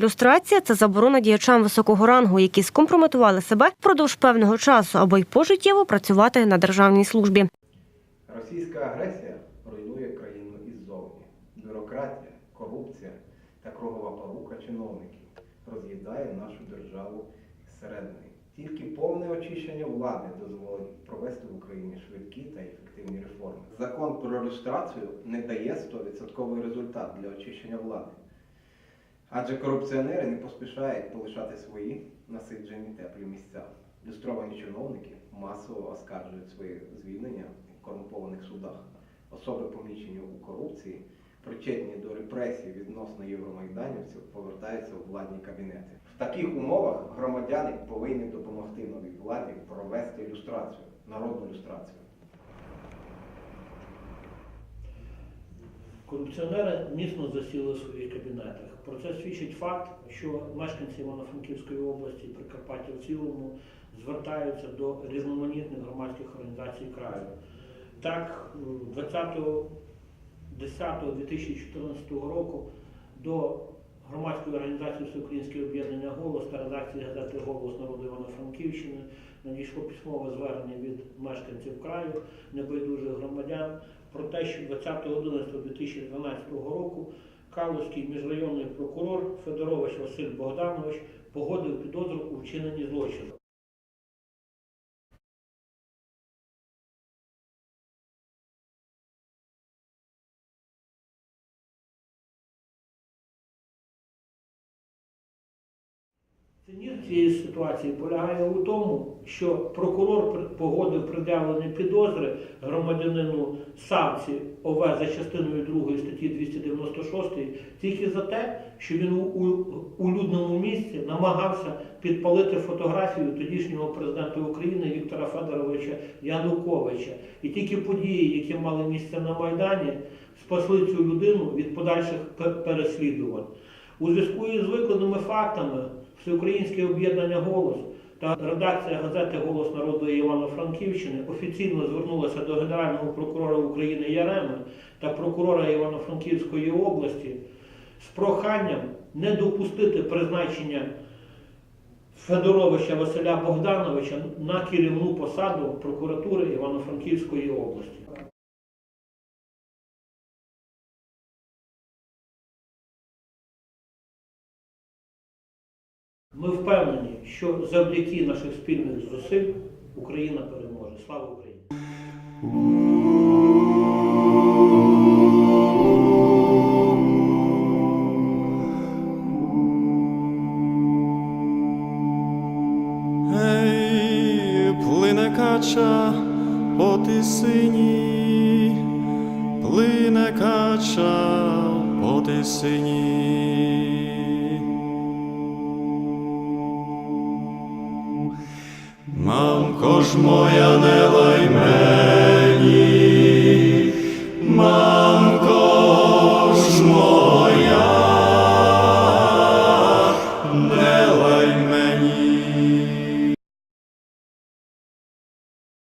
Люстрація це заборона діячам високого рангу, які скомпрометували себе впродовж певного часу, аби й пожиттєво працювати на державній службі. Російська агресія руйнує країну іззовні. Бюрократія, корупція та кругова порука чиновників роз'їдає нашу державу зсередини. Тільки повне очищення влади дозволить провести в Україні швидкі та ефективні реформи. Закон про люстрацію не дає 100% результат для очищення влади. Адже корупціонери не поспішають полишати свої насиджені теплі місця. Люстровані чиновники масово оскаржують свої звільнення в корумпованих судах. Особи, помічені у корупції, причетні до репресій відносно євромайданівців, повертаються у владні кабінети. В таких умовах громадяни повинні допомогти новій владі провести люстрацію, народну люстрацію. Корупціонери міцно засіли у своїх кабінетах. Про це свідчить факт, що мешканці Івано-Франківської області, Прикарпаття в цілому, звертаються до різноманітних громадських організацій краю. Так, 20.10.2014 року до громадської організації Всеукраїнське об'єднання голос та редакції газети Голос народу Івано-Франківщини надійшло письмове звернення від мешканців краю, небайдужих громадян про те, що 20.11.2012 року Калузький міжрайонний прокурор Федорович Василь Богданович погодив підозру у вчиненні злочину. Цинізм цієї ситуації полягає у тому, що прокурор погодив пред'явлені підозри громадянину Савці ОВ за частиною 2 статті 296 тільки за те, що він у людному місці намагався підпалити фотографію тодішнього президента України Віктора Федоровича Януковича. І тільки події, які мали місце на Майдані, спасли цю людину від подальших переслідувань. У зв'язку із викладеними фактами Всеукраїнське об'єднання голос та редакція газети Голос народу Івано-Франківщини офіційно звернулася до Генерального прокурора України Яреми та прокурора Івано-Франківської області з проханням не допустити призначення Федоровича Василя Богдановича на керівну посаду прокуратури Івано-Франківської області. Ми впевнені, що завдяки наших спільних зусиль Україна переможе. Слава Україні! Кача по тисині, плине кача по тисині. Мамко ж моя не лайме,